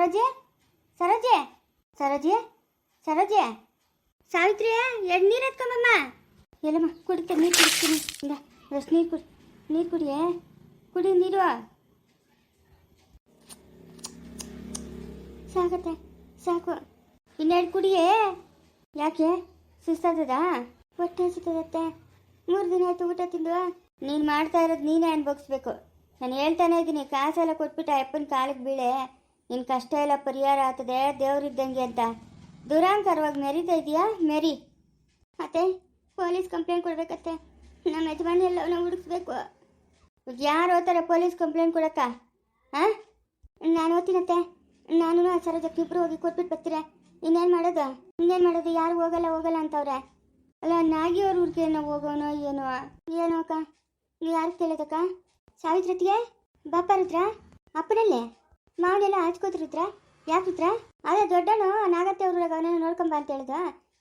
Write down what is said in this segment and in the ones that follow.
ಸರೋಜೆ? ಸರೋಜೆ? ಸರೋಜೆ? ಸರೋಜೆ? ಸಾವಿತ್ರಿ ಎರಡು ನೀರು ಎತ್ಕೊಂಬಮ್ಮ. ಎಲ್ಲಮ್ಮ ಕುಡಿತೆ ನೀರು ಕುಡಿಸ್ತೀನಿ ಇಲ್ಲ ಅಷ್ಟು ನೀರು ಕುಡಿ, ನೀರು ಕುಡಿಯೇ? ಕುಡಿ, ನೀರು. ಸಾಕತ್ತೆ ಸಾಕು. ಇನ್ನೆರಡು ಕುಡಿಯೇ? ಯಾಕೆ? ಸುಸ್ತಾದದ ಹೊಟ್ಟೆ ಸುತ್ತದತ್ತೆ ಮೂರು ದಿನ ಆಯಿತು ಊಟ ತಿಂದು. ನೀನು ಮಾಡ್ತಾ ಇರೋದು ನೀನೇ ಅನ್ಭೋಗಿಸ್ಬೇಕು ನಾನು ಹೇಳ್ತಾನೆ ಇದ್ದೀನಿ, ಕಾಸೆಲ್ಲ ಕೊಟ್ಬಿಟ್ಟು ಅಪ್ಪನ ಕಾಲಿಗೆ ಬೀಳೆ. ನಿನ್ನ ಕಷ್ಟ ಎಲ್ಲ ಪರಿಹಾರ ಆಗ್ತದೆ, ದೇವ್ರಿದ್ದಂಗೆ ಅಂತ. ದುರಾಂಕರವಾಗಿ ಮೆರಿತಾ ಇದೆಯಾ? ಮೆರಿ. ಅತ್ತೆ ಪೊಲೀಸ್ ಕಂಪ್ಲೇಂಟ್ ಕೊಡ್ಬೇಕತ್ತೆ. ನಮ್ಮ ಯಜಮಾನಿ ಎಲ್ಲವನ್ನ ಹುಡುಕ್ಸ್ಬೇಕು. ಯಾರು ಓದ್ತಾರೆ ಪೊಲೀಸ್ ಕಂಪ್ಲೇಂಟ್ ಕೊಡಕ್ಕ? ಹಾಂ ನಾನು ಓದ್ತೀನತ್ತೆ ನಾನು ಸರೋಜಕ್ಕೆ ಇಬ್ಬರು ಹೋಗಿ ಕೊಟ್ಬಿಟ್ಟು ಬರ್ತೀರಾ. ಇನ್ನೇನು ಮಾಡೋದು? ಇನ್ನೇನು ಮಾಡೋದು? ಯಾರು ಹೋಗಲ್ಲ ಹೋಗಲ್ಲ ಅಂತವ್ರೆ. ಅಲ್ಲ, ನಾಗಿ ಅವ್ರ ಊರಿಗೆ ನಾವು ಹೋಗೋನೋ ಏನೋ? ಏನೋ ಅಕ್ಕ? ಯಾರು ಕೇಳೋದಕ್ಕ? ಸಾವಿತ್ರತಿಗೆ ಬಾಪಾರತ್ರ ಅಪ್ಪನಲ್ಲೇ? ಮಾವನೆಲ್ಲ ಹಚ್ಕೋತಿರುತ್ರ ಯಾಕಿತ್ರ ಅದೇ ದೊಡ್ಡನು ನಾಗತ್ತೆ ಅವ್ರೊಳಗೆ ನೋಡ್ಕೊಂಬ ಅಂತ ಹೇಳಿದ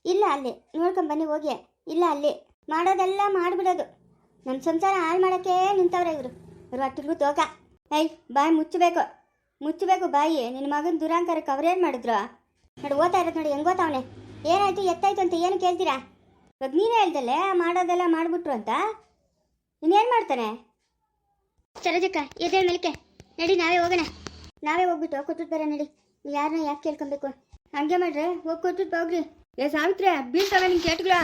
ಇಲ್ಲ ಅಲ್ಲಿ. ನೋಡ್ಕೊಂಬನ್ನಿ ಹೋಗಿ. ಇಲ್ಲ ಅಲ್ಲಿ. ಮಾಡೋದೆಲ್ಲ ಮಾಡಿಬಿಡೋದು. ನಮ್ಮ ಸಂಸಾರ ಹಾಳು ಮಾಡೋಕ್ಕೆ ನಿಂತವ್ರೆ ಇವರು. ಇವ್ರು ಅಟ್ಟಿಗೂ ತೋಕ. ಐ ಬಾಯಿ ಮುಚ್ಚಬೇಕು. ಮುಚ್ಚಬೇಕು ಬಾಯಿ. ನಿನ್ನ ಮಗನ ದುರಾಂಕಾರಕ್ಕೆ ಅವ್ರೇನು ಮಾಡಿದ್ರು? ನೋಡಿ, ಓದ್ತಾ ಇರೋದು ನೋಡಿ, ಹೆಂಗ್ ಓದ್ತಾವನೆ ಏನಾಯ್ತು, ಎತ್ತಾಯ್ತು ಅಂತ ಏನು ಕೇಳ್ತೀರಾ? ಇವಾಗ ನೀನೇ ಹೇಳ್ದಲ್ಲೇ ಮಾಡೋದೆಲ್ಲ ಮಾಡಿಬಿಟ್ರು ಅಂತ? ಇನ್ನೇನು ಮಾಡ್ತಾನೆ? ಸರೋಜಕ್ಕ, ಎದ್ದೇಳ ಮೇಲಕ್ಕೆ. ನಡಿ, ನಾವೇ ಹೋಗೋಣ. ನಾವೇ ಹೋಗ್ಬಿಟ್ಟು ಕೊಟ್ಟು ಬರೋಣ ನಡಿ ಯಾರನ್ನ ಯಾಕೆ ಕೇಳ್ಕೊಬೇಕು? ಹಂಗೆ ಮಾಡ್ರೆ ಹೋಗಿ ಕೊಟ್ಟು ಹೋಗ್ರಿ. ಏ ಸಾವಿತ್ರಿ ಬೀಳ್ತಾವೆ ನಿನ್ ಕೇಟ್ಗಳ.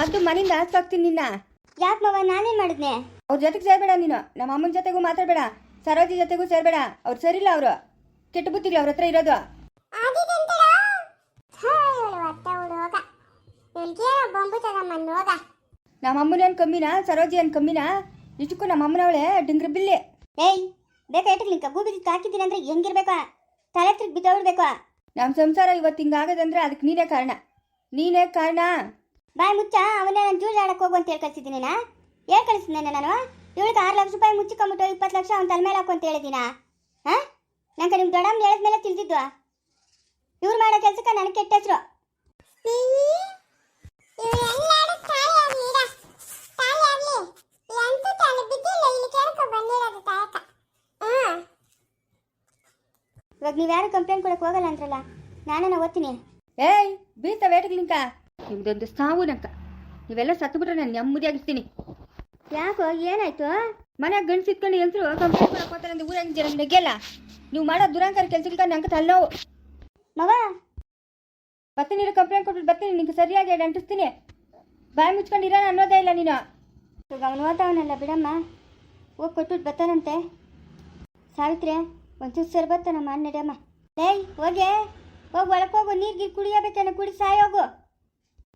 ಒಂದು ಮನೆಯಿಂದ ಹಚ್ಚಾಕ್ತೀನಿ ನಿನ್ನ. ಯಾಕೆ ಮಾವ ನಾನೇನ್ ಮಾಡಿದ್ನೆ? ಅವ್ರ ಜೊತೆಗೆ ಸೇರ್ಬೇಡ ನೀನು. ನಮ್ಮ ಅಮ್ಮನ ಜೊತೆಗೂ ಮಾತಾಡ್ಬೇಡ. ಸರೋಜಿ ಜೊತೆಗೂ ಸೇರ್ಬೇಡ. ಅವ್ರು ಸರಿಲ್ಲ ಅವರು. ಕೆಟ್ಟ ಬುತ್ತಿಲ್ಲ ಅವ್ರ ಹತ್ರ ಇರೋದು. ನಮ್ಮ ಅಮ್ಮನ ಏನ್ ಕಮ್ಮಿನಾ ಸರೋಜಿ ಏನ್ ಕಮ್ಮಿನಾ? ಇಷ್ಟಕ್ಕೂ ನಮ್ಮ ಅಮ್ಮನವಳೆ ಡಿಂಗ್ರ ಬಿಲ್ಲಿ. ಏಯ್ ಬೇಕಾ ಇಟ್ಟಲಿಂಕ ಗೂಬಿ ಹಾಕಿದ್ದೀನಿ ಅಂದ್ರೆ ಹೆಂಗಿರಬೇಕು? ತಲೆ ತಿರ್ಗಿ ಬಿದ್ದೋಗ್ಬಿಡ್ಬೇಕು. ನಮ್ಮ ಸಂಸಾರ ಇವತ್ತು ಹಿಂಗಾಗದಂದ್ರೆ ಅದಕ್ಕೆ ನೀನೇ ಕಾರಣ. ನೀನೇ ಕಾರಣ. ಬಾಯ್ ಮುಚ್ಚ ಅವನೇ ನಾನು ಜೂಜ್ ಆಡಕ್ಕೆ ಹೋಗು ಅಂತ ಹೇಳಿ ಕಳ್ಸಿದ್ದೀನಿ ನಾ ಹೇಳಿ ಕಳಿಸಿದ್ದೇನೆ ನಾನು? ಇವಳಿಗೆ ಆರು ಲಕ್ಷ ರೂಪಾಯಿ ಮುಚ್ಚಿಕೊಂಬಿಟ್ಟು ಇಪ್ಪತ್ತು ಲಕ್ಷ ಅವ್ನ ತಲೆ ಮೇಲೆ ಹಾಕು ಅಂತ ಹೇಳಿದ್ದೀನಾ ಹಾಂ? ನಂಗೆ ನಿಮ್ಮ ದೊಡ್ಡಮ್ಮ ಹೇಳಿದ್ಮೇಲೆ ತಿಳಿದಿದ್ದು ಇವ್ರು ಮಾಡೋ ಕೆಲಸಕ್ಕೆ ನನಗೆ ಕೆಟ್ಟ ಹೆಸರು. ಇವಾಗ ನೀವ್ಯಾರು ಕಂಪ್ಲೇಂಟ್ ಕೊಡಕ್ಕೆ ಹೋಗಲ್ಲ ಅಂದ್ರಲ್ಲ ನಾನೇನ ಓದ್ತೀನಿ. ಏಯ್ ಬೀಳ್ತ ವೇಟಗ್ಲಿಂಕ ನಿಮ್ದೊಂದು ಸಾವು ನಂಕ ನೀವೆಲ್ಲ ಸತ್ತು ಬಿಟ್ರೆ ನಾನು ನೆಮ್ಮದಿಯಾಗಿರ್ತೀನಿ ಯಾಕೋ ಏನಾಯ್ತು? ಮನ್ಯಾಗ ಗಂಡ್ಸ್ ಇಟ್ಕೊಂಡು ಹೆಂಗಸರು ಕಂಪ್ಲೇಂಟ್ ಕೊಡಕ್ ಹೋಗ್ತಾರೆ ಅಂದ್ರೆ ಊರಾಗ ಜನ ನೆಗೆಲ್ಲ ನೀವು ಮಾಡೋ ದುರಾಂಕಾರ ಕೆಲ್ಸಕ್ಕೆ ನಂಗೆ ತಲೆನೋವು. ಮವ ಬರ್ತೀನಿ ಕಂಪ್ಲೇಂಟ್ ಕೊಟ್ಬಿಟ್ಟು ಬರ್ತೀನಿ ನಿಂಗೆ ಸರಿಯಾಗಿ ಅಂಟಿಸ್ತೀನಿ. ಬಾಯಿ ಮುಚ್ಕೊಂಡಿರೋ ಅನ್ನೋದೇ ಇಲ್ಲ ನೀನು. ಇವಾಗ ಅವನು ಓದ್ತಾವನಲ್ಲ ಬಿಡಮ್ಮ. ಹೋಗಿ ಕೊಟ್ಬಿಟ್ಟು ಬರ್ತಾನಂತೆ. ಸಾವಿತ್ರಿ, ಒಂಚೂರು ಸರ್ಬತ್ತನ ಬರ್ತಾನಮ್ಮ ಲೈ, ಹೋಗೆ. ಹೋಗಿ ಒಳಕೋಗು ಹೋಗು. ನೀರು ಗೀರು ಕುಡಿಯಬೇಕೇನೋ, ಕುಡಿ, ಸಾಯೋಗು.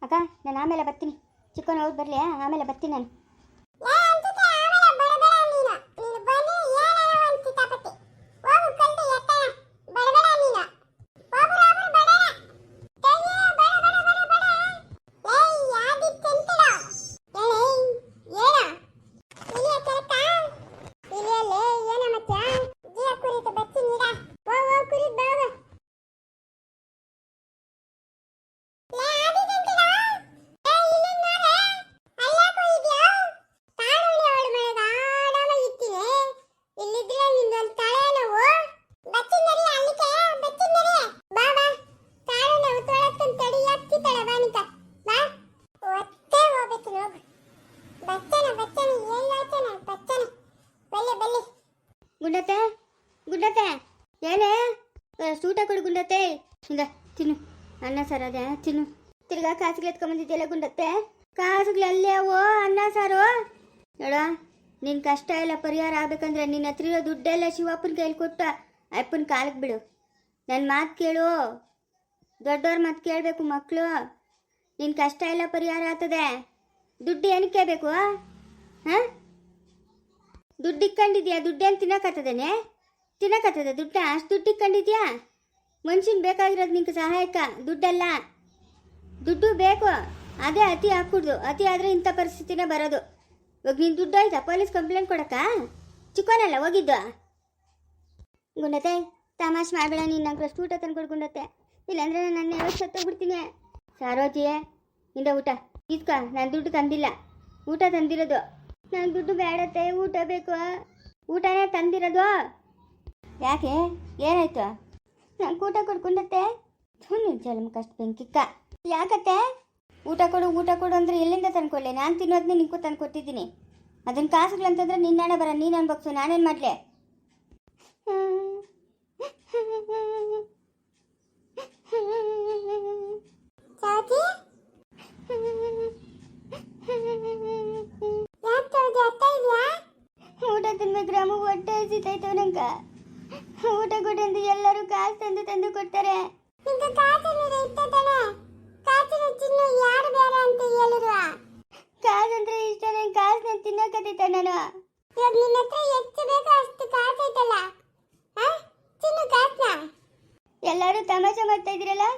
ಅಕ್ಕ, ನಾನು ಆಮೇಲೆ ಬರ್ತೀನಿ. ಚಿಕ್ಕನ ಹೋಗಿ ಬರಲಿ ಆಮೇಲೆ ಬರ್ತೀನಿ ನಾನು. ಗುಂಡತೆ ಗುಂಡತೆ ಏನೇ ಸೂಟ ಕೊಡು ಗುಂಡತೆ ಇಂದ ತಿನ್ನು. ಅನ್ನ ಸಾರು ಅದೇ, ತಿನ್ನು. ತಿರ್ಗಾ ಕಾಸುಗಳು ಎತ್ಕೊಂಬಂದಿದ್ದೆಲ್ಲ ಗುಂಡತ್ತೆ? ಕಾಸುಗಳು ಅಲ್ಲೇ ಅವು, ಅನ್ನ ಸಾರು. ನೋಡ, ನಿನ್ ಕಷ್ಟ ಎಲ್ಲ ಪರಿಹಾರ ಆಗ್ಬೇಕಂದ್ರೆ ನಿನ್ನ ಹತ್ರ ಇರೋ ದುಡ್ಡೆಲ್ಲ ಶಿವಪ್ಪನ ಕೈಲಿ ಕೊಟ್ಟ ಅಪ್ಪನ ಕಾಲಕ್ಕೆ ಬಿಡು. ನನ್ನ ಮಾತು ಕೇಳು. ದೊಡ್ಡವ್ರ ಮಾತು ಕೇಳಬೇಕು ಮಕ್ಕಳು ನಿನ್ನ ಕಷ್ಟ ಎಲ್ಲ ಪರಿಹಾರ ಆಗ್ತದೆ. ದುಡ್ಡು ಏನಕ್ಕೆ ಬೇಕು ಹಾಂ? ದುಡ್ಡು ಇಕ್ಕೊಂಡಿದ್ಯಾ? ದುಡ್ಡೇನು ತಿನ್ನಕತ್ತದೇನೆ? ತಿನ್ನಕತ್ತದ ದುಡ್ಡ? ಅಷ್ಟು ದುಡ್ಡು ಇಕ್ಕೊಂಡಿದ್ಯಾ? ಮನುಷ್ಯನ್ ಬೇಕಾಗಿರೋದು ನಿಂಗೆ ಸಹಾಯಕ ದುಡ್ಡಲ್ಲ. ದುಡ್ಡು ಬೇಕು. ಅದೇ ಅತಿ ಹಾಕ್ಬಿಡ್ದು ಅತಿ ಆದರೆ ಇಂಥ ಪರಿಸ್ಥಿತಿನೇ ಬರೋದು. ಇವಾಗ ನೀನು ದುಡ್ಡು ಆಯ್ತಾ? Police complaint ಕೊಡಕ್ಕ? ಚಿಕ್ಕವನಲ್ಲ, ಹೋಗಿದ್ದು? ಗುಂಡತೆ, ತಮಾಷೆ ಮಾಡಬೇಡ ನೀನು. ನಂಗೆ ಅಷ್ಟು ಊಟ ತಂದ್ಕೊಡ್ಕೊಂಡತ್ತೆ ಇಲ್ಲಾಂದ್ರೆ ನಾನು ನನ್ನ ಸತ್ತೋಗ್ಬಿಡ್ತೀನಿ? ಸಾರೋಜಿ ಇಂದ ಊಟ. ಇಸ್ಕ ನಾನು ದುಡ್ಡು ತಂದಿಲ್ಲ. ಊಟ ತಂದಿರೋದು. ನಾನು ದುಡ್ಡು ಬೇಡತ್ತೆ, ಊಟ ಬೇಕು. ಊಟನೇ ತಂದಿರೋದು. ಯಾಕೆ? ಏನಾಯ್ತು? ನಂಗೆ ಊಟ ಕೊಡ್ಕೊಂಡತ್ತೆ. ಸುಮ್ಮನೆ ಜಲಮ್ ಕಷ್ಟ ಬೆಂಕಿಕ್ಕ. ಯಾಕತ್ತೆ? ಊಟ ಕೊಡು ಊಟ ಕೊಡು ಅಂದ್ರೆ ಎಲ್ಲಿಂದ ತಂದ್ಕೊಳ್ಳಿ ನಾನು ತಿನ್ನೋದನ್ನೇ ನಿಂಗೂ ತಂದು ಕೊಟ್ಟಿದ್ದೀನಿ ಅದನ್ನ ಕಾಸುಗಳಂತಂದ್ರೆ ನಿನ್ನಾಣೆ ಬರ, ನೀನು ಅನ್ಬಕ್ಸು ನಾನೇನು ಮಾಡಲೆ ಚಾಚಿ ಯಾಕೆ ಚೌಜಿ ಅತ್ತ ಇದೆಯಾ ಊಟ ತಿನ್ಬೇಕು ರಾಮು ಹಸಿತೈತವ ನಂಗ. ಊಟ ಅಂತ ಎಲ್ಲರೂ ಕಾಸು ತಂದು ತಂದು ಕೊಡ್ತಾರೆ. ನಿಂಗೆ ಕಾಸಿನ ಚಿನ್ನು ಯಾರು ಬೇರೆ ಅಂತ ಹೇಳಿರುವ? ಕಾಸು ಅಂದ್ರೆ ಇಷ್ಟ ನಂಗೆ ಕಾಸು ನಾನು ತಿನ್ನಕತ್ತೈತ ನಾನು. ಇವಾಗ ನಿನ್ನ ಹತ್ರ ಎಷ್ಟು ಬೇಕೋ ಅಷ್ಟು ಕಾಸು ಐತಲ್ಲ? ಹಾ ಚಿನ್ನು ಎಲ್ಲರೂ ತಮಾಷೆ ಮಾಡ್ತಾ ಇದ್ದೀರಲ್ಲ?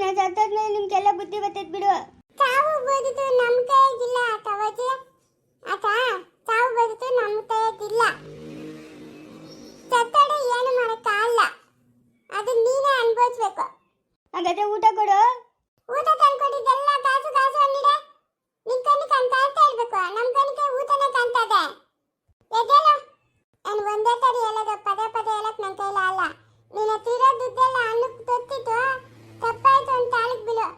ನಾನು ಸತ್ತೋದ್ಮೇಲೆ ನಿಮ್ಗೆಲ್ಲ ಬುದ್ಧಿ ಬರ್ತೈತೆ ಬಿಡು. ಸಾವು ಬದುಕು ನಮ್ಮ ಕೈಯಾಗಿಲ್ಲ ತವಜಿ ಆತ ಸಾವು ಬದುಕು ನಮ್ಮ ಕೈಯಾಗಿಲ್ಲ ಸತ್ತೋಡೆ ಏನು ಮಾಡಕ್ಕಾಗಲ್ಲ ಅದು ನೀನೇ ಅನ್ಭವಿಸ್ಬೇಕು ಹಾಗಾದ್ರೆ ಊಟ ಕೊಡು ಊಟ ತಂದ್ಕೊಟ್ಟಿದ್ದೆಲ್ಲ ಕಾಸು ಕಾಸು ಅಂದಿದೆ ನಿನ್ ಕಣ್ಣು ಕಾಣ್ತಾ ಇರ್ಬೇಕು ನಮ್ ಕಣ್ಣಿಗೆ ಊಟನೇ ಕಾಣ್ತದೆ ಎದ್ದೇಳು ನಾನು ಒಂದೇ ತಡಿ ಹೇಳೋದು ಪದೇ ಪದೇ ಹೇಳಕ್ ನನ್ ಕೈಲ ಅಲ್ಲ ನಿನ್ನ ತೀರೋ ದುಡ್ಡೆಲ್ಲ ಅನ್ನಕ್ಕೆ ತೊತ್ತಿತ್ತು ತಪ್ಪಾಯ್ತು ಅಂತ ತಾಳಕ್ ಬಿಡು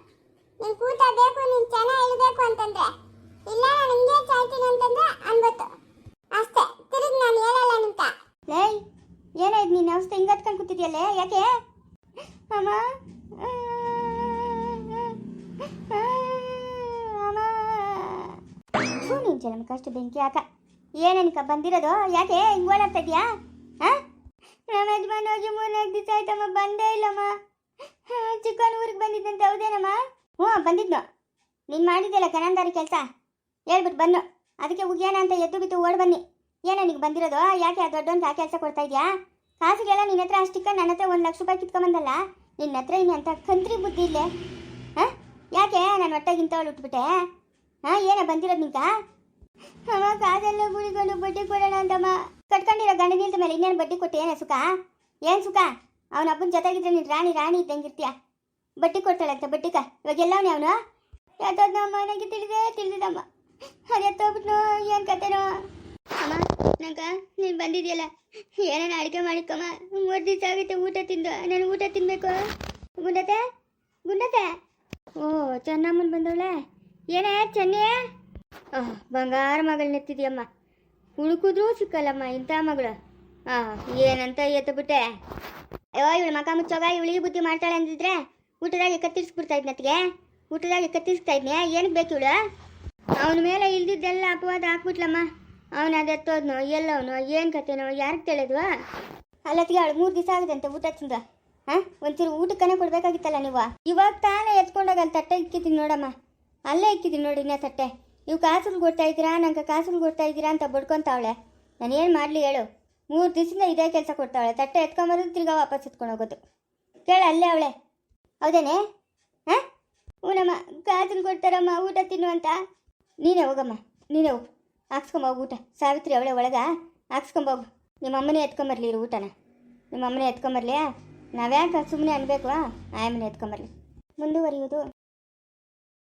ನಿನ್ ಊಟ ಬೇಕು ನೀನ್ ಚೆನ್ನಾಗಿ ಇಳ್ಬೇಕು ಅಂತಂದ್ರೆ ಇಲ್ಲ ನಾನು ಹಿಂಗೆ ಸಾಯ್ತೀನಿ ಅಂತಂದ್ರೆ ಅನ್ಬತ್ತು ಅಷ್ಟೇ ತಿರುಗಿ ನಾನು ಹೇಳಲ್ಲ ನಿಂತ ಲೇಯ್ ಏನಾಯ್ತು ನೀನು ಅವಸ್ಥೆ ಹಿಂಗೆ ಹತ್ಕೊಂಡು ಕೂತಿದ್ಯಲ್ಲೇ ಯಾಕೆ? ಅಮ್ಮ ಥೂ ನೀನು ಜನ ಕಷ್ಟ ಬೆಂಕಿ ಯಾಕ ಏನೇನಕ್ಕ ಬಂದಿರೋದು? ಯಾಕೆ? ಹಿಂಗೆ ಓಡಾಡ್ತಾ ಇದೆಯಾ ಹಾಂ? ನಮ್ಮ ಯಜಮಾನ್ ಹೋಗಿ ಮೂರ್ನಾಲ್ಕು ದಿವಸ ಆಯ್ತಮ್ಮ, ಬಂದೇ ಇಲ್ಲಮ್ಮ. ಚಿಕ್ಕವನ ಊರಿಗೆ ಬಂದಿದ್ದಂತೆ, ಹೌದೇನಮ್ಮ? ಹ್ಞೂ ಬಂದಿದ್ನು ನೀನು ಮಾಡಿದ್ದೆಲ್ಲ ಕನಂದಾರಿ ಕೆಲಸ? ಹೇಳ್ಬಿಟ್ಟು ಬನ್ನು ಅದಕ್ಕೆ ಉಗ್ಯಾನ ಅಂತ ಎದ್ದು ಬಿದ್ದು ಓಡ್ ಬನ್ನಿ. ಏನೋ ನಿನಗೆ ಬಂದಿರೋದು? ಯಾಕೆ ಆ ಆ ಕೆಲಸ ಕೊಡ್ತಾ ಇದೆಯಾ? ಕಾಸಿಗೆಲ್ಲ ನಿನ್ನ ಹತ್ರ ಅಷ್ಟಿಕ್ಕ ನನ್ನ ಹತ್ರ ಒಂದು ಲಕ್ಷ ರೂಪಾಯಿ ಕಿತ್ಕೊಂಬಂದಲ್ಲ, ನಿನ್ನ ಹತ್ರ ಇನ್ನು ಅಂತ ಕಂತ್ರಿ ಬುದ್ಧಿ ಇಲ್ಲೇ. ಹಾಂ? ಯಾಕೆ? ನಾನು ಹೊಟ್ಟೆಗೆ ಇಂಥವಳು ಉಟ್ಬಿಟ್ಟೆ. ಹಾಂ? ಏನೇ ಬಂದಿರೋದು ನಿಂಕ? ಅಮ್ಮ ಕಾಸೆಲ್ಲ ಗುಳಿಕೊಂಡು ಬಡ್ಡಿ ಕೊಡೋಣ ಅಂತಮ್ಮ ಕಟ್ಕೊಂಡಿರೋ ಗಂಡ ನಿಲ್ದ ಮೇಲೆ ಇನ್ನೇನು ಬಡ್ಡಿ ಕೊಟ್ಟು ಏನೇ ಸುಖ? ಏನು ಸುಖ? ಅವನ ಅಪ್ಪನ ಜೊತೆಗಿದ್ರೆ ನೀನು ರಾಣಿ ರಾಣಿ ಇದ್ದಂಗಿರ್ತೀಯ ಬಡ್ಡಿ ಕೊಡ್ತಾಳಂತೆ ಬಡ್ಡಿಕ? ಇವಾಗ ಎಲ್ಲವನೇ ಅವನು? ಯಾವ್ದು ನಮ್ಮ ಮನೆಗೆ ತಿಳಿದೇ ತಿಳಿದಿದ್ದಮ್ಮ ಅದು ಎತ್ತೋಗ್ಬಿಟ್ನೋ, ಏನು ಕತೆನೋ? ಅಮ್ಮ ನಂಗ ನೀನು ಬಂದಿದೆಯಲ್ಲ? ಏನೇನು ಅಡುಗೆ ಮಾಡಿಕಮ್ಮ ಮೂರು ದಿವಸ ಆಗುತ್ತೆ ಊಟ ತಿಂದು. ನಾನು ಊಟ ತಿನ್ಬೇಕು. ಗುಂಡತೆ? ಗುಂಡತೆ? ಓ, ಚೆನ್ನಮ್ಮನ ಬಂದವಳೆ? ಏನೇ, ಚೆನ್ನೇ? ಬಂಗಾರ ಮಗಳು ನೆತ್ತಿದ್ಯಮ್ಮ. ಹುಡುಕಿದ್ರೂ ಸಿಕ್ಕಲ್ಲಮ್ಮ ಇಂಥ ಮಗಳು. ಹಾಂ ಏನಂತ ಎತ್ತಬಿಟ್ಟೆ? ಅಯ್ಯೋ, ಇವಳು ಮಕ ಮುಚ್ಚೋಗ, ಇವಳಿಗೆ ಬುದ್ಧಿ ಮಾಡ್ತಾಳೆ ಅಂದಿದ್ರೆ ಊಟದಾಗೆ ಕತ್ತಿರಿಸ್ಬಿಡ್ತಾ ಇದ್ನತ್ತಿಗೆ ಊಟದಾಗೆ ಕತ್ತಿರಿಸ್ತಾ ಇದ್ನೇ ಏನಕ್ಕೆ ಬೇಕು ಇವಳು? ಅವನ ಮೇಲೆ ಇಲ್ದಿದ್ದೆಲ್ಲ ಅಪವಾದ ಹಾಕ್ಬಿಟ್ಲಮ್ಮ. ಅವನು ಎತ್ತೋದ್ನೋ ಎಲ್ಲವನು, ಏನು ಕತೆನೋ, ಯಾರಿಗೆ ತಿಳಿದ್ವಾ? ಅಲ್ಲತ್ತಿಗೆ ಅವಳು ಮೂರು ದಿವಸ ಆಗುತ್ತೆ ಅಂತ ಊಟ ತಿಂದ. ಹಾಂ? ಒಂಚೂರು ಊಟಕ್ಕನೇ ಕೊಡ್ಬೇಕಾಗಿತ್ತಲ್ಲ ನೀವು? ಇವಾಗ ತಾನೇ ಎತ್ಕೊಂಡಾಗ ಅಲ್ಲಿ ತಟ್ಟೆ ಇಕ್ಕಿದ್ದೀನಿ ನೋಡಮ್ಮ. ಅಲ್ಲೇ ಇಕ್ಕಿದ್ದೀನಿ ನೋಡಿ ಇನ್ನೇ ತಟ್ಟೆ. ನೀವು ಕಾಸುಗಳು ಕೊಡ್ತಾ ಇದ್ದೀರಾ? ನಂಗೆ ಕಾಸುಗಳು ಕೊಡ್ತಾ ಇದ್ದೀರಾ ಅಂತ ಬಡ್ಕೊಂತಾವಳೆ. ನಾನು ಏನು ಮಾಡಲಿ ಹೇಳು. ಮೂರು ದಿವಸದಿಂದ ಇದೇ ಕೆಲಸ ಕೊಡ್ತಾವಳೆ. ತಟ್ಟೆ ಎತ್ಕೊಂಬರೋದು ತಿರ್ಗಾ ವಾಪಸ್ ಎತ್ಕೊಂಡು ಹೋಗೋದು ಕೇಳ ಅಲ್ಲೇ ಅವಳೆ. ಹೌದೇನೆ? ಹಾಂ? ಹ್ಞೂನಮ್ಮ ಕಾಸುಗಳು ಕೊಡ್ತಾರಮ್ಮ ಊಟ ತಿನ್ನು ಅಂತ. ನೀನೇ ಹೋಗಮ್ಮ. ನೀನೇ ಹೋಗು. ಹಾಕ್ಸ್ಕೊಂಬೋಗು ಊಟ. ಸಾವಿತ್ರಿ ಅವಳೆ ಒಳಗ ಹಾಕ್ಸ್ಕೊಂಬೋಗು ನಿಮ್ಮ ಅಮ್ಮನೇ ಎತ್ಕೊಂಬರ್ಲಿ ಇರು ಊಟನ. ನಿಮ್ಮ ಅಮ್ಮನೇ ಎತ್ಕೊಂಬರ್ಲಿ ನಾವ್ಯಾಕೆ ಸುಮ್ಮನೆ ಅನ್ಬೇಕು ಆಯಮ್ಮನೇ ಎತ್ಕೊಂಬರ್ಲಿ. ಮುಂದುವರಿಯುವುದು